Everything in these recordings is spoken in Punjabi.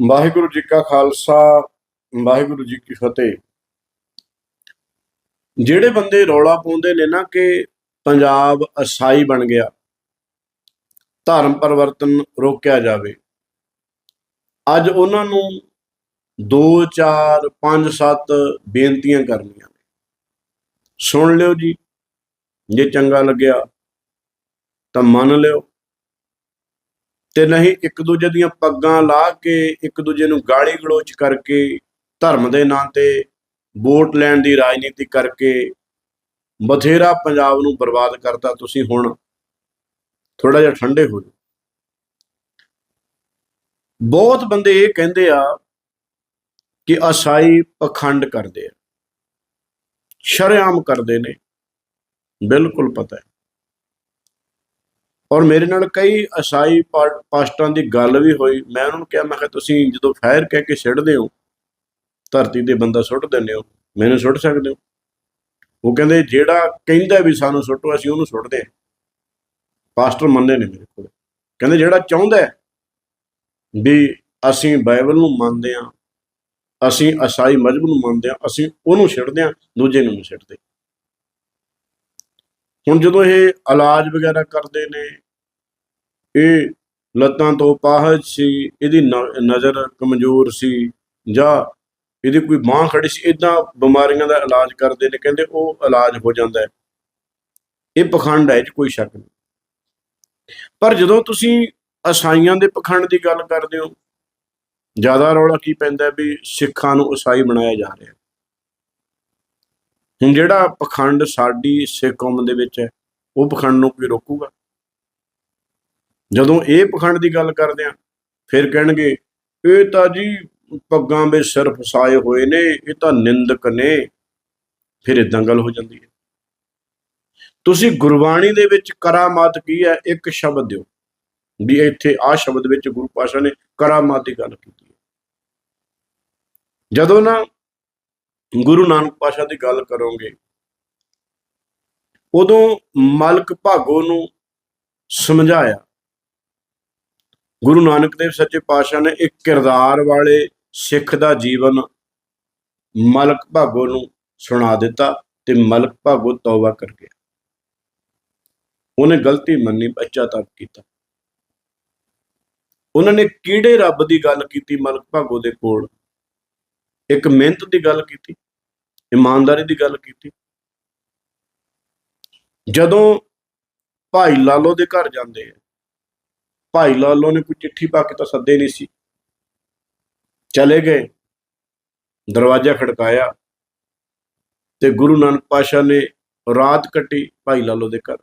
ਵਾਹਿਗੁਰੂ ਜੀ ਕਾ ਖਾਲਸਾ, ਵਾਹਿਗੁਰੂ ਜੀ ਕੀ ਫਤਿਹ। ਜਿਹੜੇ ਬੰਦੇ ਰੌਲਾ ਪਾਉਂਦੇ ਨੇ ਨਾ ਕਿ ਪੰਜਾਬ ਅਸਾਈ ਬਣ ਗਿਆ, ਧਰਮ ਪਰਿਵਰਤਨ ਰੋਕਿਆ ਜਾਵੇ, ਅੱਜ ਉਹਨਾਂ ਨੂੰ 2 4 5 7 ਬੇਨਤੀਆਂ ਕਰਨੀਆਂ ਨੇ। ਸੁਣ ਲਿਓ ਜੀ, ਜੇ ਚੰਗਾ ਲੱਗਿਆ ਤਾਂ ਮੰਨ ਲਿਓ। ਤੇ ਨਹੀਂ ਇੱਕ ਦੂਜੇ ਦੀਆਂ ਪੱਗਾਂ ਲਾ ਕੇ, ਇੱਕ ਦੂਜੇ ਨੂੰ ਗਾਲੀ ਗਲੋਚ ਕਰਕੇ, ਧਰਮ ਦੇ ਨਾਂ ਤੇ ਵੋਟ ਲੈਣ ਦੀ ਰਾਜਨੀਤੀ ਕਰਕੇ ਬਥੇਰਾ ਪੰਜਾਬ ਨੂੰ ਬਰਬਾਦ ਕਰਤਾ। ਤੁਸੀਂ ਹੁਣ ਥੋੜਾ ਜਿਹਾ ਠੰਡੇ ਹੋ ਜਾਓ। ਬਹੁਤ ਬੰਦੇ ਇਹ ਕਹਿੰਦੇ ਆ ਕਿ ਅਸਾਈ ਪਖੰਡ ਕਰਦੇ ਆ, ਸ਼ਰੇਆਮ ਕਰਦੇ ਨੇ, ਬਿਲਕੁਲ ਪਤਾ ਹੈ। ਔਰ ਮੇਰੇ ਨਾਲ ਕਈ ਅਸਾਈ ਪਾ- ਪਾਸਟਰਾਂ ਦੀ ਗੱਲ ਵੀ ਹੋਈ। ਮੈਂ ਉਹਨਾਂ ਨੂੰ ਕਿਹਾ, ਮੈਂ ਕਿਹਾ, ਤੁਸੀਂ ਜਦੋਂ ਫਾਇਰ ਕਹਿ ਕੇ ਛੱਡਦੇ ਹੋ, ਧਰਤੀ ਤੇ ਬੰਦਾ ਸੁੱਟ ਦਿੰਦੇ ਹੋ, ਮੈਨੂੰ ਸੁੱਟ ਸਕਦੇ ਹੋ? ਉਹ ਕਹਿੰਦੇ, ਜਿਹੜਾ ਕਹਿੰਦਾ ਵੀ ਸਾਨੂੰ ਸੁੱਟੋ, ਅਸੀਂ ਉਹਨੂੰ ਸੁੱਟਦੇ ਹਾਂ। ਪਾਸਟਰ ਮੰਨੇ ਨੇ ਮੇਰੇ ਕੋਲ। ਕਹਿੰਦੇ, ਜਿਹੜਾ ਚਾਹੁੰਦਾ ਵੀ ਅਸੀਂ ਬਾਈਬਲ ਨੂੰ ਮੰਨਦੇ ਹਾਂ, ਅਸੀਂ ਅਸਾਈ ਮਜ਼ਹਬ ਨੂੰ ਮੰਨਦੇ ਹਾਂ, ਅਸੀਂ ਉਹਨੂੰ ਛੱਡਦੇ ਹਾਂ, ਦੂਜੇ ਨੂੰ ਨਹੀਂ ਛੱਡਦੇ ਹੁਣ ਜਦੋਂ ਇਹ ਇਲਾਜ ਵਗੈਰਾ ਕਰਦੇ ਨੇ ਇਹ ਲੱਤਾਂ ਤੋਂ ਪਾਹਜ ਸੀ, ਇਹਦੀ ਨ- ਨਜ਼ਰ ਕਮਜ਼ੋਰ ਸੀ ਜਾਂ ਇਹਦੀ ਕੋਈ ਬਾਂਹ ਖੜੀ ਸੀ ਇਦਾਂ ਬਿਮਾਰੀਆਂ ਦਾ ਇਲਾਜ ਕਰਦੇ ਨੇ, ਕਹਿੰਦੇ ਉਹ ਇਲਾਜ ਹੋ ਜਾਂਦਾ ਹੈ। ਇਹ ਪਖੰਡ ਹੈ, ਇਹ 'ਚ ਕੋਈ ਸ਼ੱਕ ਨਹੀਂ। ਪਰ ਜਦੋਂ ਤੁਸੀਂ ਅਸਾਈਆਂ ਦੇ ਪਖੰਡ ਦੀ ਗੱਲ ਕਰਦੇ ਹੋ, ਜ਼ਿਆਦਾ ਰੌਲਾ ਕੀ ਪੈਂਦਾ ਵੀ ਸਿੱਖਾਂ ਨੂੰ ਈਸਾਈ ਬਣਾਇਆ ਜਾ ਰਿਹਾ ਹੁਣ ਜਿਹੜਾ ਪਖੰਡ ਸਾਡੀ ਸਿੱਖ ਕੌਮ ਦੇ ਵਿੱਚ ਹੈ, ਉਹ ਪਖੰਡ ਨੂੰ ਕੋਈ ਰੋਕੂਗਾ? ਜਦੋਂ ਇਹ ਪਖੰਡ ਦੀ ਗੱਲ ਕਰਦੇ ਆ ਫਿਰ ਕਹਿਣਗੇ, ਇਹ ਤਾਂ ਜੀ ਪੱਗਾਂ ਵਿੱਚ ਸਿਰ ਫਸਾਏ ਹੋਏ ਨੇ, ਇਹ ਤਾਂ ਨਿੰਦਕ ਨੇ। ਫਿਰ ਇਦਾਂ ਗੱਲ ਹੋ ਜਾਂਦੀ ਹੈ। ਤੁਸੀਂ ਗੁਰਬਾਣੀ ਦੇ ਵਿੱਚ ਕਰਾਮਾਤ ਕੀ ਹੈ? ਇੱਕ ਸ਼ਬਦ ਦਿਓ। ਵੀ ਇੱਥੇ ਆ ਸ਼ਬਦ ਵਿੱਚ ਗੁਰੂ ਪਾਸ਼ਾ ਨੇ ਕਰਾਮਾਤ ਦੀ ਗੱਲ ਕੀਤੀ ਹੈ। ਜਦੋਂ ਨਾ ਗੁਰੂ ਨਾਨਕ ਪਾਸ਼ਾ ਦੀ ਗੱਲ ਕਰੋਗੇ, ਉਦੋਂ ਮਲਕ ਭਾਗੋ ਨੂੰ ਸਮਝਾਇਆ ਗੁਰੂ ਨਾਨਕ ਦੇਵ ਸੱਚੇ ਪਾਤਸ਼ਾਹ ਨੇ ਇੱਕ ਕਿਰਦਾਰ ਵਾਲੇ ਸਿੱਖ ਦਾ ਜੀਵਨ ਮਲਕ ਭਾਗੋ ਨੂੰ ਸੁਣਾ ਦਿੱਤਾ ਤੇ ਮਲਕ ਭਾਗੋ ਤੌਬਾ ਕਰ ਗਿਆ। ਉਹਨੇ ਗਲਤੀ ਮੰਨੀ ਬੱਚਾ ਤੱਕ ਕੀਤਾ। ਉਹਨਾਂ ਨੇ ਕਿਹੜੇ ਰੱਬ ਦੀ ਗੱਲ ਕੀਤੀ ਮਲਕ ਭਾਗੋ ਦੇ ਕੋਲ? ਇੱਕ ਮਿਹਨਤ ਦੀ ਗੱਲ ਕੀਤੀ, ਇਮਾਨਦਾਰੀ ਦੀ ਗੱਲ ਕੀਤੀ। ਜਦੋਂ ਭਾਈ ਲਾਲੋ ਦੇ ਘਰ ਜਾਂਦੇ ਆ ਭਾਈ ਲਾਲੋ ਨੇ ਕੋਈ ਚਿੱਠੀ ਪਾ ਕੇ ਤਾਂ ਸੱਦੇ ਨਹੀਂ ਸੀ। ਚਲੇ ਗਏ। ਦਰਵਾਜ਼ਾ ਖੜਕਾਇਆ ਤੇ ਗੁਰੂ ਨਾਨਕ ਪਾਸ਼ਾ ਨੇ ਰਾਤ ਕੱਟੀ ਭਾਈ ਲਾਲੋ ਦੇ ਘਰ।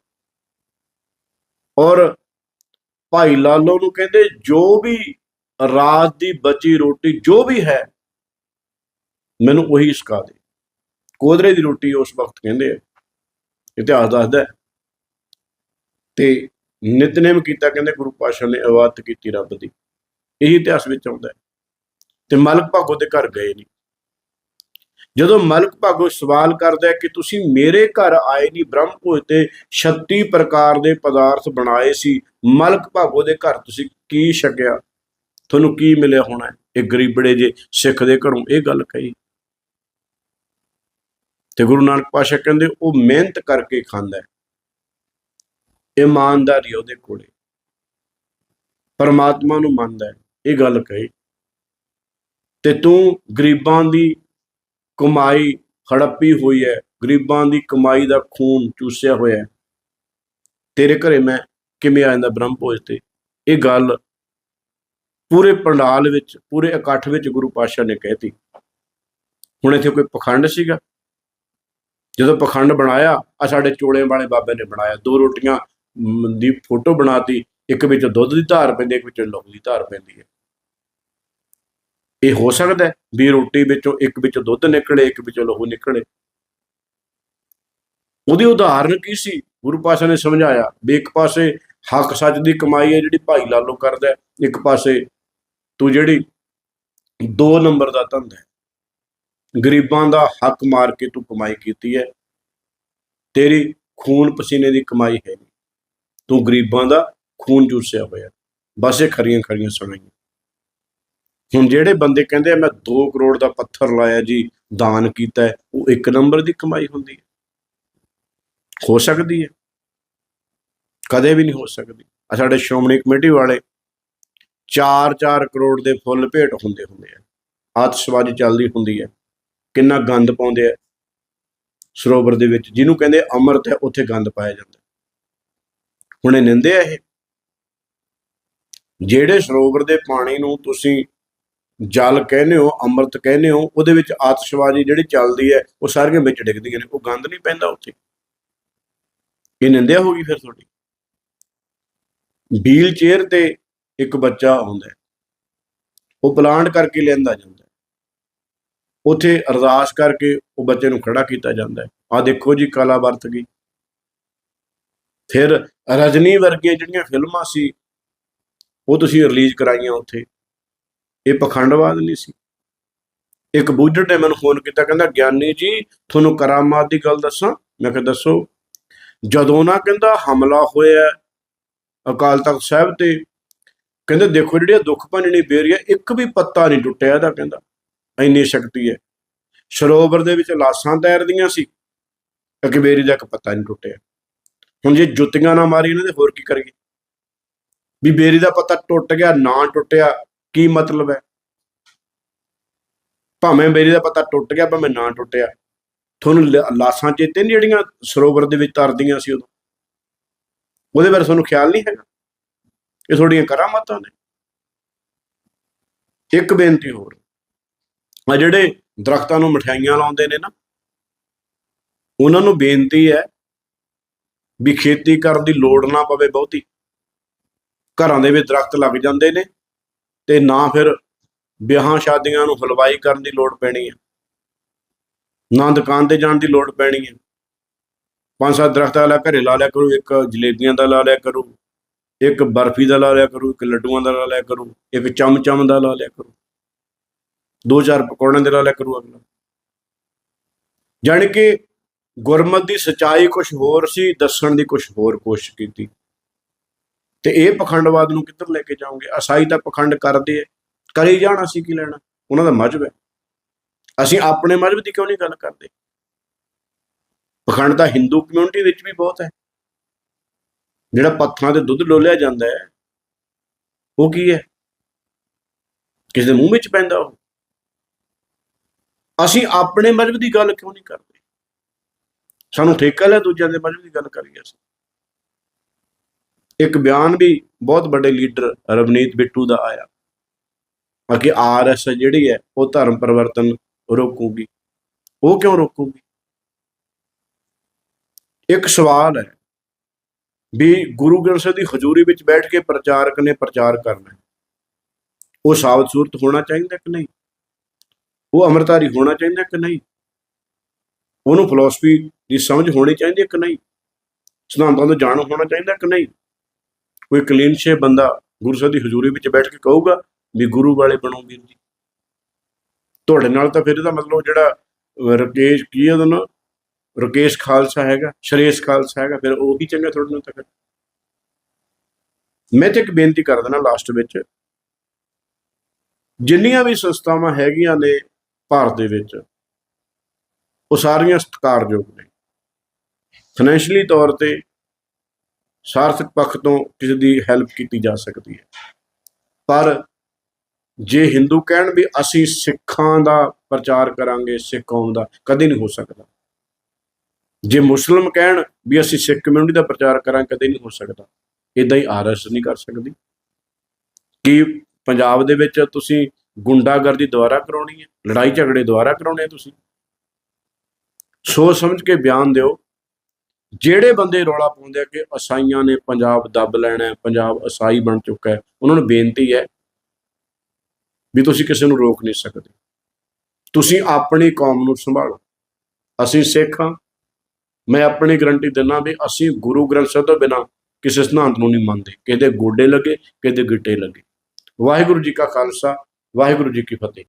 ਔਰ ਭਾਈ ਲਾਲੋ ਨੂੰ ਕਹਿੰਦੇ, ਜੋ ਵੀ ਰਾਤ ਦੀ ਬਚੀ ਰੋਟੀ ਜੋ ਵੀ ਹੈ, ਮੈਨੂੰ ਉਹੀ ਸਿਖਾ ਦੇ। ਕੋਦਰੇ ਦੀ ਰੋਟੀ ਉਸ ਵਕਤ ਕਹਿੰਦੇ ਆ। ਇਤਿਹਾਸ ਦੱਸਦਾ ਤੇ ਨਿਤਨੇਮ ਕੀਤਾ, ਕਹਿੰਦੇ ਗੁਰੂ ਪਾਤਸ਼ਾਹ ਨੇ ਇਬਾਦਤ ਕੀਤੀ ਰੱਬ ਦੀ। ਇਹੀ ਇਤਿਹਾਸ ਵਿੱਚ ਆਉਂਦਾ ਹੈ। ਤੇ ਮਲਕ ਭਾਗੋ ਦੇ ਘਰ ਗਏ ਨਹੀਂ ਜਦੋਂ ਮਲਕ ਭਾਗੋ ਸਵਾਲ ਕਰਦਾ ਕਿ ਤੁਸੀਂ ਮੇਰੇ ਘਰ ਆਏ ਨਹੀਂ ਬ੍ਰਹਮ ਭੋਜ ਤੇ 36 ਪ੍ਰਕਾਰ ਦੇ ਪਦਾਰਥ ਬਣਾਏ ਸੀ, ਮਲਕ ਭਾਗੋ ਦੇ ਘਰ ਤੁਸੀਂ ਕੀ ਛਕਿਆ? ਤੁਹਾਨੂੰ ਕੀ ਮਿਲਿਆ ਹੋਣਾ? ਇਹ ਗਰੀਬੜੇ ਜੇ ਸਿੱਖ ਦੇ ਘਰੋਂ ਇਹ ਗੱਲ ਕਹੀ। ਤੇ ਗੁਰੂ ਨਾਨਕ ਪਾਸ਼ਾ ਕਹਿੰਦੇ, ਉਹ ਮਿਹਨਤ ਕਰਕੇ ਖਾਂਦਾ ਹੈ। ਇਮਾਨਦਾਰੀ ਉਹਦੇ ਕੋਲੇ। ਪਰਮਾਤਮਾ ਨੂੰ ਮੰਨਦਾ ਹੈ, ਇਹ ਗੱਲ ਕਹੀ। ਤੇ ਤੂੰ ਗਰੀਬਾਂ ਦੀ ਕਮਾਈ ਹੜੱਪੀ ਹੋਈ ਹੈ, ਗਰੀਬਾਂ ਦੀ ਕਮਾਈ ਦਾ ਖੂਨ ਚੂਸਿਆ ਹੋਇਆ ਹੈ। ਤੇਰੇ ਘਰੇ ਮੈਂ ਕਿਵੇਂ ਆ ਜਾਂਦਾ ਬ੍ਰਹਮ ਭੋਜ ਤੇ? ਇਹ ਗੱਲ ਪੂਰੇ ਪੰਡਾਲ ਵਿੱਚ, ਪੂਰੇ ਇਕੱਠ ਵਿੱਚ ਗੁਰੂ ਪਾਤਸ਼ਾਹ ਨੇ ਕਹਿਤੀ। ਹੁਣ ਇੱਥੇ ਕੋਈ ਪਖੰਡ ਸੀਗਾ? ਜਦੋਂ ਪਖੰਡ ਬਣਾਇਆ ਆ ਸਾਡੇ ਚੋਲੇ ਵਾਲੇ ਬਾਬੇ ਨੇ ਬਣਾਇਆ, ਦੋ ਰੋਟੀਆਂ ਦੀ ਫੋਟੋ ਬਣਾਤੀ, ਇੱਕ ਵਿੱਚ ਦੁੱਧ ਦੀ ਧਾਰ ਪੈਂਦੀ, ਇੱਕ ਵਿੱਚ ਲਹੂ ਦੀ ਧਾਰ ਪੈਂਦੀ ਹੈ। ਇਹ ਹੋ ਸਕਦਾ ਵੀ ਰੋਟੀ ਵਿੱਚੋਂ ਇੱਕ ਵਿੱਚੋਂ ਦੁੱਧ ਨਿਕਲੇ, ਇੱਕ ਵਿੱਚੋਂ ਲਹੂ ਨਿਕਲੇ। ਉਹਦੀ ਉਦਾਹਰਨ ਕੀ ਸੀ? ਗੁਰੂ ਪਾਸ਼ਾ ਨੇ ਸਮਝਾਇਆ ਵੀ ਇੱਕ ਪਾਸੇ ਹੱਕ ਸੱਚ ਦੀ ਕਮਾਈ ਹੈ, ਜਿਹੜੀ ਭਾਈ ਲਾਲੋ ਕਰਦਾ ਇੱਕ ਪਾਸੇ ਤੂੰ ਜਿਹੜੀ ਦੋ ਨੰਬਰ ਦਾ ਧੰਦਾ ਹੈ। ਗਰੀਬਾਂ ਦਾ ਹੱਕ ਮਾਰ ਕੇ ਤੂੰ ਕਮਾਈ ਕੀਤੀ ਹੈ, ਤੇਰੀ ਖੂਨ ਪਸੀਨੇ ਦੀ ਕਮਾਈ ਹੈ ਨਹੀਂ ਤੂੰ ਗਰੀਬਾਂ ਦਾ ਖੂਨ ਚੂਸਿਆ ਹੋਇਆ। ਬਸ ਇਹ ਖਰੀਆਂ ਖਰੀਆਂ ਸੁਣਾਈਆਂ। ਹੁਣ ਜਿਹੜੇ ਬੰਦੇ ਕਹਿੰਦੇ ਆ, ਮੈਂ 2 ਕਰੋੜ ਦਾ ਪੱਥਰ ਲਾਇਆ ਜੀ, ਦਾਨ ਕੀਤਾ ਉਹ ਇੱਕ ਨੰਬਰ ਦੀ ਕਮਾਈ ਹੁੰਦੀ ਹੈ। ਹੋ ਸਕਦੀ ਹੈ। ਕਦੇ ਵੀ ਨਹੀਂ ਹੋ ਸਕਦੀ। ਆ ਸਾਡੇ ਸ਼੍ਰੋਮਣੀ ਕਮੇਟੀ ਵਾਲੇ 4-4 ਕਰੋੜ ਦੇ ਫੁੱਲ ਭੇਟ ਹੁੰਦੇ ਹੁੰਦੇ ਆ। ਆਤਿਸ਼ਬਾਜ਼ੀ ਚੱਲਦੀ ਹੁੰਦੀ ਹੈ। ਕਿੰਨਾ ਗੰਦ ਪਾਉਂਦੇ ਆ। ਸਰੋਵਰ ਦੇ ਵਿੱਚ ਜਿਹਨੂੰ ਕਹਿੰਦੇ ਅੰਮ੍ਰਿਤ ਹੈ, ਉੱਥੇ ਗੰਦ ਪਾਇਆ ਜਾਂਦਾ। ਹੁਣ ਇਹ ਨਿੰਦੇ ਆ ਇਹ। ਜਿਹੜੇ ਸਰੋਵਰ ਦੇ ਪਾਣੀ ਨੂੰ ਤੁਸੀਂ ਜਲ ਕਹਿੰਦੇ ਹੋ, ਅੰਮ੍ਰਿਤ ਕਹਿੰਦੇ ਹੋ, ਉਹਦੇ ਵਿੱਚ ਆਤਿਸ਼ਬਾਜ਼ੀ ਜਿਹੜੀ ਚੱਲਦੀ ਹੈ, ਉਹ ਸਾਰੀਆਂ ਵਿੱਚ ਡਿੱਗਦੀਆਂ ਨੇ, ਉਹ ਗੰਦ ਨਹੀਂ ਪੈਂਦਾ ਉੱਥੇ। ਇਹ ਨਿੰਦਿਆ ਹੋ ਗਈ ਫਿਰ ਤੁਹਾਡੀ। ਵੀਲ ਚੇਅਰ ਤੇ ਇੱਕ ਬੱਚਾ ਆਉਂਦਾ ਉਹ ਪਲਾਂਟ ਕਰਕੇ ਲਿਆਂਦਾ ਜਾਂਦਾ ਉੱਥੇ ਅਰਦਾਸ ਕਰਕੇ ਉਹ ਬੱਚੇ ਨੂੰ ਖੜਾ ਕੀਤਾ ਜਾਂਦਾ ਹੈ। ਆ ਦੇਖੋ ਜੀ, ਕਲਾ ਵਰਤ ਗਈ। ਫਿਰ ਰਜਨੀ ਵਰਗੀਆਂ ਜਿਹੜੀਆਂ ਫਿਲਮਾਂ ਸੀ, ਉਹ ਤੁਸੀਂ ਰਿਲੀਜ਼ ਕਰਾਈਆਂ ਉੱਥੇ। ਇਹ ਪਖੰਡਵਾਦ ਨਹੀਂ ਸੀ। ਇੱਕ ਬੂਝੜ ਨੇ ਮੈਨੂੰ ਫੋਨ ਕੀਤਾ, ਕਹਿੰਦਾ, ਗਿਆਨੀ ਜੀ, ਤੁਹਾਨੂੰ ਕਰਾਮਾਤ ਦੀ ਗੱਲ ਦੱਸਾਂ? ਮੈਂ ਕਿਹਾ, ਦੱਸੋ। ਜਦੋਂ ਨਾ ਕਹਿੰਦਾ ਹਮਲਾ ਹੋਇਆ ਅਕਾਲ ਤਖਤ ਸਾਹਿਬ ਤੇ, ਕਹਿੰਦੇ, ਦੇਖੋ, ਜਿਹੜੀਆਂ ਦੁੱਖ ਭੰਜਣੀ ਬੇਰੀਆ, ਇੱਕ ਵੀ ਪੱਤਾ ਨਹੀਂ ਟੁੱਟਿਆ ਇਹਦਾ, ਕਹਿੰਦਾ। ਇੰਨੀ ਸ਼ਕਤੀ ਹੈ। ਸਰੋਵਰ ਦੇ ਵਿੱਚ ਲਾਸ਼ਾਂ ਤੈਰਦੀਆਂ ਸੀ, ਇੱਕ ਬੇਰੀ ਦਾ ਇੱਕ ਪੱਤਾ ਨਹੀਂ ਟੁੱਟਿਆ। ਹੁਣ ਜੇ ਜੁੱਤੀਆਂ ਨਾ ਮਾਰੀ ਇਹਨਾਂ ਦੇ ਹੋਰ ਕੀ ਕਰੀਏ? ਵੀ ਬੇਰੀ ਦਾ ਪੱਤਾ ਟੁੱਟ ਗਿਆ, ਨਾ ਟੁੱਟਿਆ, ਕੀ ਮਤਲਬ ਹੈ? ਭਾਵੇਂ ਬੇਰੀ ਦਾ ਪੱਤਾ ਟੁੱਟ ਗਿਆ, ਭਾਵੇਂ ਨਾ ਟੁੱਟਿਆ। ਤੁਹਾਨੂੰ ਲ- ਲਾਸ਼ਾਂ ਚੇਤੇ ਨਹੀਂ ਜਿਹੜੀਆਂ ਸਰੋਵਰ ਦੇ ਵਿੱਚ ਤਰਦੀਆਂ ਸੀ ਉਦੋਂ? ਉਹਦੇ ਬਾਰੇ ਤੁਹਾਨੂੰ ਖਿਆਲ ਨਹੀਂ ਹੈਗਾ? ਇਹ ਤੁਹਾਡੀਆਂ ਕਰਾਮਾਤਾਂ ਨੇ। ਇੱਕ ਬੇਨਤੀ ਹੋਰ। ਆ ਜਿਹੜੇ ਦਰਖਤਾਂ ਨੂੰ ਮਠਿਆਈਆਂ ਲਾਉਂਦੇ ਨੇ ਨਾ, ਉਹਨਾਂ ਨੂੰ ਬੇਨਤੀ ਹੈ ਵੀ ਖੇਤੀ ਕਰਨ ਦੀ ਲੋੜ ਨਾ ਪਵੇ ਬਹੁਤੀ। ਘਰਾਂ ਦੇ ਵਿੱਚ ਦਰਖਤ ਲੱਗ ਜਾਂਦੇ ਨੇ ਤੇ ਨਾ ਫਿਰ ਵਿਆਹਾਂ ਸ਼ਾਦੀਆਂ ਨੂੰ ਹਲਵਾਈ ਕਰਨ ਦੀ ਲੋੜ ਪੈਣੀ ਹੈ ਨਾ ਦੁਕਾਨ ਤੇ ਜਾਣ ਦੀ ਲੋੜ ਪੈਣੀ ਹੈ ਪੰਜ ਸੱਤ ਦਰਖਤਾਂ ਵਾਲਾ ਘਰੇ ਲਾ ਲਿਆ ਕਰੂ, ਇੱਕ ਜਲੇਬੀਆਂ ਦਾ ਲਾ ਲਿਆ ਕਰੂ, ਇੱਕ ਬਰਫੀ ਦਾ ਲਾ ਲਿਆ ਕਰੂ, ਇੱਕ ਲੱਡੂਆਂ ਦਾ ਲਾ ਲਿਆ ਕਰੂ, ਇੱਕ ਚਮਚਮ ਦਾ ਲਾ ਲਿਆ ਕਰੂ। ਦੋ ਚਾਰ ਪਕੌੜਿਆਂ ਦੇ ਲਾ ਲਿਆ ਕਰੂ ਅਗਲਾ। ਜਾਣੀ ਕਿ ਗੁਰਮਤ ਦੀ ਸਚਾਈ ਕੁਝ ਹੋਰ ਸੀ, ਦੱਸਣ ਦੀ ਕੁਝ ਹੋਰ ਕੋਸ਼ਿਸ਼ ਕੀਤੀ। ਤੇ ਇਹ ਪਖੰਡਵਾਦ ਨੂੰ ਕਿੱਧਰ ਲੈ ਕੇ ਜਾਓਗੇ? ਅਸਾਈ ਤਾਂ ਪਖੰਡ ਕਰਦੇ ਐ ਕਰੀ ਜਾਣ ਅਸੀਂ ਕੀ ਲੈਣਾ? ਉਹਨਾਂ ਦਾ ਮਜਬ ਹੈ। ਅਸੀਂ ਆਪਣੇ ਮਜਬ ਦੀ ਕਿਉਂ ਨਹੀਂ ਗੱਲ ਕਰਦੇ? ਪਖੰਡ ਤਾਂ ਹਿੰਦੂ ਕਮਿਊਨਿਟੀ ਵਿੱਚ ਵੀ ਬਹੁਤ ਹੈ। ਜਿਹੜਾ ਪੱਥਰਾਂ ਤੇ ਦੁੱਧ ਡੋਲਿਆ ਜਾਂਦਾ ਹੈ, ਉਹ ਕੀ ਹੈ? ਕਿਸੇ ਦੇ ਮੂੰਹ ਵਿੱਚ ਪੈਂਦਾ ਉਹ। ਅਸੀਂ ਆਪਣੇ ਮਜਬ ਦੀ ਗੱਲ ਕਿਉਂ ਨਹੀਂ ਕਰਦੇ? ਸਾਨੂੰ ਠੇਕਾ ਲਿਆ, ਦੂਜਿਆਂ ਦੇ ਮਜਬ ਦੀ ਗੱਲ ਕਰੀਏ ਅਸੀਂ। ਇੱਕ ਬਿਆਨ ਵੀ ਬਹੁਤ ਵੱਡੇ ਲੀਡਰ ਰਵਨੀਤ ਬਿੱਟੂ ਦਾ ਆਇਆ ਬਾਕੀ ਕਿ ਆਰਐਸ ਜਿਹੜੀ ਹੈ, ਉਹ ਧਰਮ ਪਰਿਵਰਤਨ ਰੋਕੂਗੀ। ਉਹ ਕਿਉਂ ਰੋਕੂਗੀ? ਇੱਕ ਸਵਾਲ ਹੈ ਵੀ ਗੁਰੂ ਗ੍ਰੰਥ ਸਾਹਿਬ ਦੀ ਹਜ਼ੂਰੀ ਵਿੱਚ ਬੈਠ ਕੇ ਪ੍ਰਚਾਰਕ ਨੇ ਪ੍ਰਚਾਰ ਕਰਨਾ ਉਹ ਸਾਬਤ ਸੂਰਤ ਹੋਣਾ ਚਾਹੀਦਾ ਕਿ ਨਹੀਂ? ਉਹ ਅਮਰਤਾਰੀ ਹੋਣਾ ਚਾਹੀਦਾ ਕਿ ਨਹੀਂ? ਉਹਨੂੰ ਫਿਲਾਸਫੀ ਦੀ ਸਮਝ ਹੋਣੀ ਚਾਹੀਦੀ ਹੈ ਕਿ ਨਹੀਂ? ਸਿਧਾਂਤਾਂ ਤੋਂ ਜਾਣੂ ਹੋਣਾ ਚਾਹੀਦਾ ਕਿ ਨਹੀਂ? ਕੋਈ ਕਲੀਨ ਸ਼ੇ ਬੰਦਾ ਗੁਰੂ ਸਾਹਿਬ ਦੀ ਹਜ਼ੂਰੀ ਵਿੱਚ ਬੈਠ ਕੇ ਕਹੂਗਾ ਵੀ ਗੁਰੂ ਵਾਲੇ ਬਣੋ ਵੀਰ ਜੀ। ਤੁਹਾਡੇ ਨਾਲ ਤਾਂ ਫਿਰ ਇਹਦਾ ਮਤਲਬ ਜਿਹੜਾ, ਅਹ, ਰਕੇਸ਼ ਕੀ ਹੈ ਉਹਦਾ ਨਾਂ? ਰਕੇਸ਼ ਖਾਲਸਾ ਹੈਗਾ, ਸ਼ਰੇਸ਼ ਖਾਲਸਾ ਹੈਗਾ, ਫਿਰ ਉਹ ਹੀ ਚੰਗਾ ਤੁਹਾਡੇ ਨਾਲ ਤਾਂ ਫਿਰ। ਮੈਂ ਤੇ ਇੱਕ ਬੇਨਤੀ ਕਰ ਦਿੰਦਾ ਲਾਸਟ ਵਿੱਚ, ਜਿੰਨੀਆਂ ਵੀ ਸੰਸਥਾਵਾਂ ਹੈਗੀਆਂ ਨੇ ਭਾਰਤ ਦੇ ਵਿੱਚ ਉਹ ਸਾਰੀਆਂ ਸਤਿਕਾਰਯੋਗ ਨੇ। ਫਾਈਨੈਂਸ਼ੀਅਲੀ ਤੌਰ ਤੇ ਸਾਰਥਕ ਪੱਖ ਤੋਂ ਕਿਸੇ ਦੀ ਹੈਲਪ ਕੀਤੀ ਜਾ ਸਕਦੀ ਹੈ। ਪਰ ਜੇ ਹਿੰਦੂ ਕਹਿਣ ਵੀ ਅਸੀਂ ਸਿੱਖਾਂ ਦਾ ਪ੍ਰਚਾਰ ਕਰਾਂਗੇ, ਸਿੱਖ ਕੌਮ ਦਾ, ਕਦੇ ਨਹੀਂ ਹੋ ਸਕਦਾ। ਜੇ ਮੁਸਲਮ ਕਹਿਣ ਵੀ ਅਸੀਂ ਸਿੱਖ ਕਮਿਊਨਿਟੀ ਦਾ ਪ੍ਰਚਾਰ ਕਰਾਂ ਕਦੇ ਨਹੀਂ ਹੋ ਸਕਦਾ। ਇਦਾਂ ਹੀ ਆਰਐਸ ਨਹੀਂ ਕਰ ਸਕਦੀ। ਕਿ ਪੰਜਾਬ ਦੇ ਵਿੱਚ ਤੁਸੀਂ ਗੁੰਡਾਗਰਦੀ ਦੁਆਰਾ ਕਰਾਉਣੀ ਹੈ? ਲੜਾਈ ਝਗੜੇ ਦੁਆਰਾ ਕਰਾਉਣੇ ਤੁਸੀਂ? ਸੋਚ ਸਮਝ ਕੇ ਬਿਆਨ ਦਿਓ। ਜਿਹੜੇ ਬੰਦੇ ਰੌਲਾ ਪਾਉਂਦੇ ਆ ਕਿ ਅਸਾਈਆਂ ਨੇ ਪੰਜਾਬ ਦੱਬ ਲੈਣਾ ਪੰਜਾਬ ਅਸਾਈ ਬਣ ਚੁੱਕਾ ਹੈ, ਉਹਨਾਂ ਨੂੰ ਬੇਨਤੀ ਹੈ ਵੀ ਤੁਸੀਂ ਕਿਸੇ ਨੂੰ ਰੋਕ ਨਹੀਂ ਸਕਦੇ। ਤੁਸੀਂ ਆਪਣੀ ਕੌਮ ਨੂੰ ਸੰਭਾਲੋ। ਅਸੀਂ ਸਿੱਖ ਹਾਂ। ਮੈਂ ਆਪਣੀ ਗਰੰਟੀ ਦਿੰਦਾ ਵੀ ਅਸੀਂ ਗੁਰੂ ਗ੍ਰੰਥ ਸਾਹਿਬ ਤੋਂ ਬਿਨਾ ਕਿਸੇ ਸਿਧਾਂਤ ਨੂੰ ਨਹੀਂ ਮੰਨਦੇ। ਕਿਤੇ ਗੋਡੇ ਲੱਗੇ ਕਿਤੇ ਗਿੱਟੇ ਲੱਗੇ। ਵਾਹਿਗੁਰੂ ਜੀ ਕਾ ਖਾਲਸਾ, ਵਾਹਿਗੁਰੂ ਜੀ ਕੀ ਫਤਿਹ।